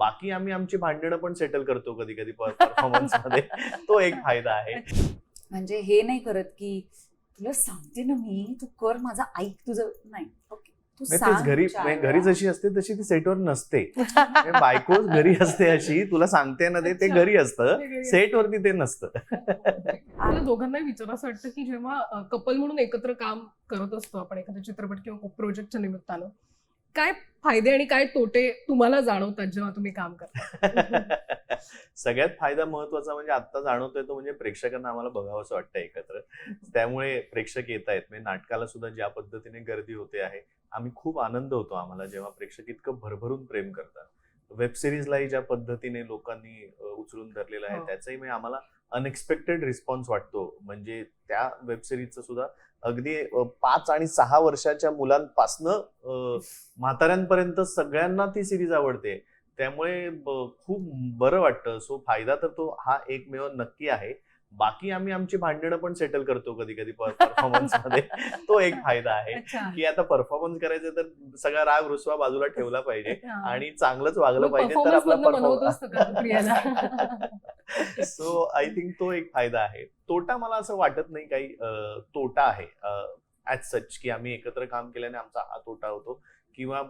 बाकी आम्ही आमची भांडणं पण सेटल करतो कधी कधी परफॉर्मन्समध्ये. तो एक फायदा आहे. म्हणजे हे नाही करत की तुला सांगते ना मी तू कर माझा ऐक तुझं. नाही. ओके घरी घरी. जशी असते तशी ती सेटवर नसते. म्हणजे बायको घरी असते अशी तुला सांगते ना ते. घरी असतं. सेटवरती ते नसतं. मला दोघांनाही विचार असं वाटतं की जेव्हा कपल म्हणून एकत्र काम करत असतो आपण एखाद्या चित्रपट किंवा प्रोजेक्टच्या निमित्तानं काय फायदे आणि काय तोटे तुम्हाला जाणवतात जेव्हा तुम्ही काम करता? सगळ्यात फायदा महत्त्वाचा म्हणजे आता जाणवतोय तो म्हणजे प्रेक्षकांना आम्हाला बघावं असं वाटतं एकत्र. त्यामुळे प्रेक्षक येत आहेत म्हणजे नाटकाला सुद्धा ज्या पद्धतीने गर्दी होते आहे आम्ही खूप आनंद होतो आम्हाला जेव्हा प्रेक्षक इतकं भरभरून प्रेम करतात. वेब सिरीजलाही ज्या पद्धतीने लोकांनी उचलून धरलेलं आहे हो. त्याचाही म्हणजे आम्हाला अनएक्सपेक्टेड रिस्पॉन्स वाटतो. म्हणजे त्या वेब सिरीजचं सुद्धा अगदी पाच आणि सहा वर्षाच्या मुलांपासनं म्हाताऱ्यांपर्यंत सगळ्यांना ती सिरीज आवडते. त्यामुळे खूप बरं वाटतं. सो फायदा तर तो हा एकमेव नक्की आहे. बाकी आम्ही आमची भांडणं पण सेटल करतो कधी कधी परफॉर्मन्समध्ये. तो एक फायदा आहे की आता परफॉर्मन्स करायचं तर सगळा राग रुसवा बाजूला ठेवला पाहिजे. आणि चांगलंच वागलं पाहिजे तर आपला मधनं सो आय थिंक तो एक फायदा आहे. तोटा मला असं वाटत नाही काही तोटा आहे. ऍज सच की आम्ही एकत्र काम केल्याने आमचा हा तोटा होतो किंवा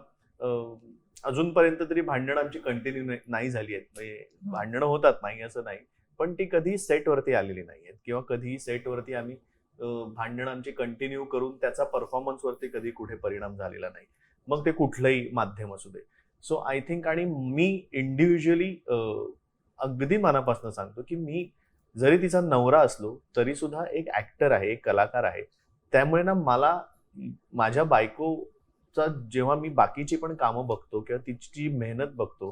अजूनपर्यंत तरी भांडणं आमची कंटिन्यू नाही झाली आहेत. म्हणजे भांडणं होतात नाही असं नाही. पण ती कधी सेटवरती आलेली नाही आहेत किंवा कधी सेटवरती आम्ही भांडणं आमची कंटिन्यू करून त्याचा परफॉर्मन्स वरती कधी कुठे परिणाम झालेला नाही. मग ते कुठलंही माध्यम असू दे. सो आय थिंक आणि मी इंडिव्हिज्युअली अगदी मनापासून सांगतो की मी जरी तिचा नवरा असलो तरी सुद्धा एक ऍक्टर आहे एक कलाकार आहे. त्यामुळे ना मला माझ्या बायकोचा जेव्हा मी बाकीची पण कामं बघतो किंवा तिची मेहनत बघतो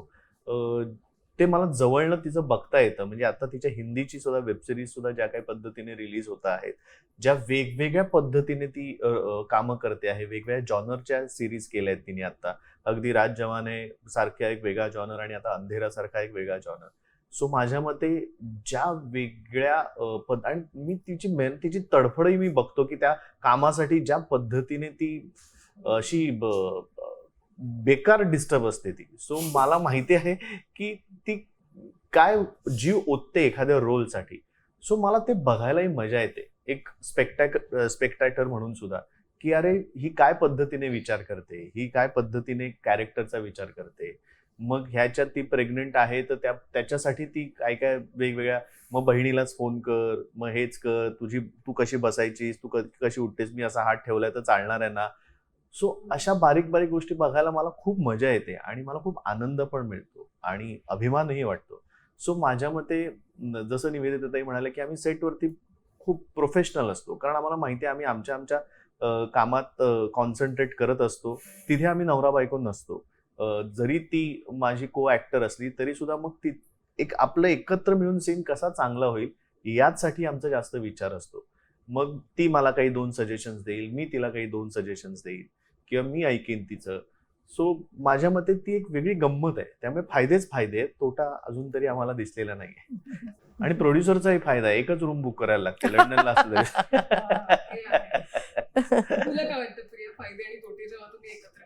ते मला जवळनं तिचं बघता येतं. म्हणजे आता तिच्या हिंदीची सुद्धा वेबसिरीज सुद्धा ज्या काही पद्धतीने रिलीज होत आहेत ज्या वेगवेगळ्या पद्धतीने ती कामं करते आहे वेगवेगळ्या जॉनरच्या सिरीज केल्या आहेत तिने आता. अगदी राज जवाने सारख्या एक वेगळा जॉनर आणि आता अंधेरासारखा एक वेगळा जॉनर सो माझ्या मते ज्या वेगळ्या पद आणि मी तिची मेहनत तिची तडफडही मी बघतो की त्या कामासाठी ज्या पद्धतीने ती अशी ब- बेकार डिस्टर्ब असते ती. सो मला माहिती आहे की ती काय जीव ओतते एखाद्या रोलसाठी सो मला ते बघायलाही मजा येते. एक स्पेक्टॅक स्पेक्टॅक्टर म्हणून सुद्धा. की अरे ही काय पद्धतीने विचार करते? ही काय पद्धतीने कॅरेक्टरचा विचार करते? मग ह्याच्यात ती प्रेग्नेंट आहे तर त्या त्याच्यासाठी ती काय काय वेगवेगळ्या मग बहिणीलाच फोन कर मग हेच कर तुझी तू कशी बसायचीस तू कशी उठतेस मी असा हात ठेवलाय तर चालणार आहे ना? सो अशा बारीक बारीक गोष्टी बघायला मला खूप मजा येते आणि मला खूप आनंद पण मिळतो आणि अभिमानही वाटतो. सो माझ्या मते जसं निवेदिताई म्हणाले की आम्ही सेटवरती खूप प्रोफेशनल असतो. कारण आम्हाला माहिती आहे आम्ही आमच्या आमच्या कामात कॉन्सन्ट्रेट करत असतो. तिथे आम्ही नवरा बायको नसतो. जरी ती माझी को ऍक्टर असली तरी सुद्धा मग ती एक आपलं एकत्र मिळून सीन कसा चांगला होईल याचसाठी आमचा जास्त विचार असतो. मग ती मला काही दोन सजेशन्स देईल मी तिला काही दोन सजेशन्स देईल किंवा मी ऐकीन तिचं. सो माझ्या मते ती एक वेगळी गंमत आहे. त्यामुळे फायदेच फायदे आहेत. तोटा अजून तरी आम्हाला दिसलेला नाही आणि प्रोड्युसरचाही फायदा आहे. एकच रूम बुक करायला लागते. लंडनला असू तुला काय वाटतं प्रिया? फायदे आणि तोटे जेव्हा तुम्ही एकत्र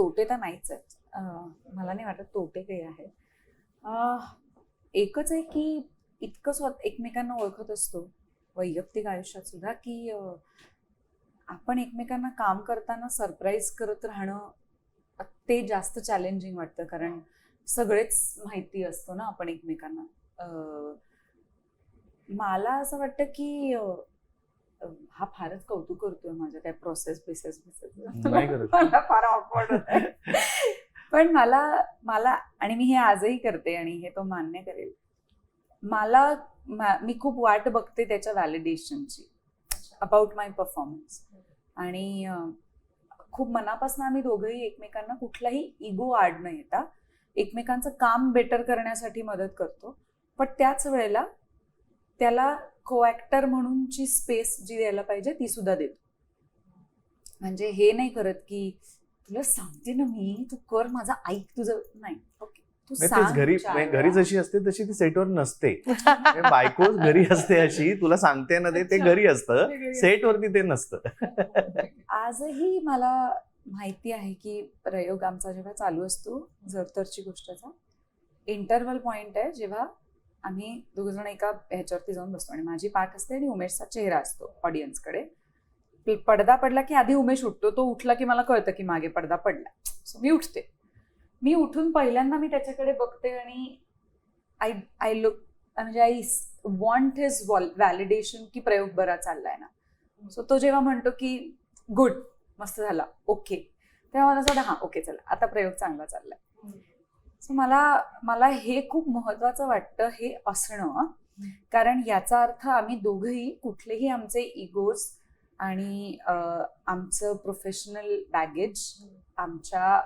तोटे तर नाहीच आहेत. मला नाही वाटत तोटे काही आहेत. एकच आहे की इतकं स्वत एकमेकांना ओळखत असतो वैयक्तिक आयुष्यात सुद्धा की आपण एकमेकांना काम करताना सरप्राईज करत राहणं ते जास्त चॅलेंजिंग वाटतं. कारण सगळेच माहिती असतो ना आपण एकमेकांना. मला असं वाटतं की हा फारच कौतुक करतोय माझ्या काय प्रोसेस बिसेस. मला फार ऑकवर्ड होत पण मला मला आणि मी हे आजही करते आणि हे तो मान्य करेल. मला मा- खूप वाट बघते त्याच्या व्हॅलिडेशनची अबाउट माय परफॉर्मन्स आणि खूप मनापासून आम्ही दोघंही एकमेकांना कुठलाही इगो आड न येता एकमेकांचं काम बेटर करण्यासाठी मदत करतो. पण त्याच वेळेला त्याला को ऍक्टर म्हणूनची स्पेस जी द्यायला पाहिजे ती सुद्धा देतो. म्हणजे हे नाही करत की तुला सांगते ना मी तू कर माझा ऐक तुझं. नाही. ओके घरी घरी. जशी असते तशी ती सेटवर नसते. म्हणजे बायको घरी असते अशी तुला सांगते ना ते. घरी असते. सेटवरती ते नसतं. आजही मला माहिती आहे की प्रयोग आमचा जेव्हा चालू असतो जरतरची गोष्टचा इंटरव्हल पॉइंट आहे जेव्हा आम्ही दोघ जण एका ह्याच्यावरती जाऊन बसतो आणि माझी पाठ असते आणि उमेशचा चेहरा असतो ऑडियन्सकडे पडदा पडला की आधी उमेश उठतो तो उठला की मला कळतं की मागे पडदा पडला. सो मी उठते. मी उठून पहिल्यांदा मी त्याच्याकडे बघते आणि आय आय लुक म्हणजे आय वॉन्ट हिज व्हॅलिडेशन की प्रयोग बरा चाललाय ना. सो तो जेव्हा म्हणतो की गुड मस्त झाला ओके तेव्हा मला असं वाटतं हां ओके चला. आता प्रयोग चांगला चाललाय. सो मला मला हे खूप महत्वाचं वाटतं हे असणं. कारण याचा अर्थ आम्ही दोघंही कुठलेही आमचे इगोज आणि आमचं प्रोफेशनल बॅगेज आमच्या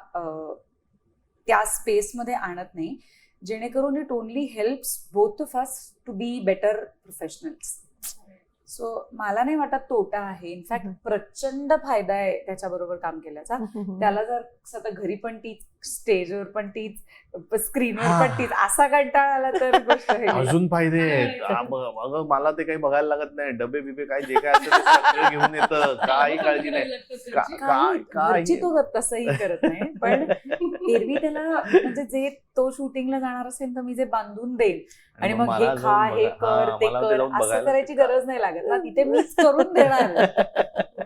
त्या स्पेसमध्ये आणत नाही. जेणेकरून it only helps both of us to be better professionals so मला नाही वाटत तोटा आहे. इनफॅक्ट. प्रचंड फायदा आहे त्याच्याबरोबर काम केल्याचा. त्याला जर सतत घरी पण तीच स्टेजवर पण तीच स्क्रीनवर पण तीच असा कंटाळा आला तर गोष्ट. अजून फायदे आहेत. मग मला ते काही बघायला लागत नाही. डबे बिबे काय जे काय असेल ते सगळं घेऊन येतं. काही काळजी नाही. तो तसंही करत नाही. पण एरवी त्याला म्हणजे जे तो शूटिंगला जाणार असेल तर मी जे बांधून देईन आणि मग हे खा हे कर ते मला कर असं करायची. गरज नाही लागत. ना तिथे मीच करून देणार.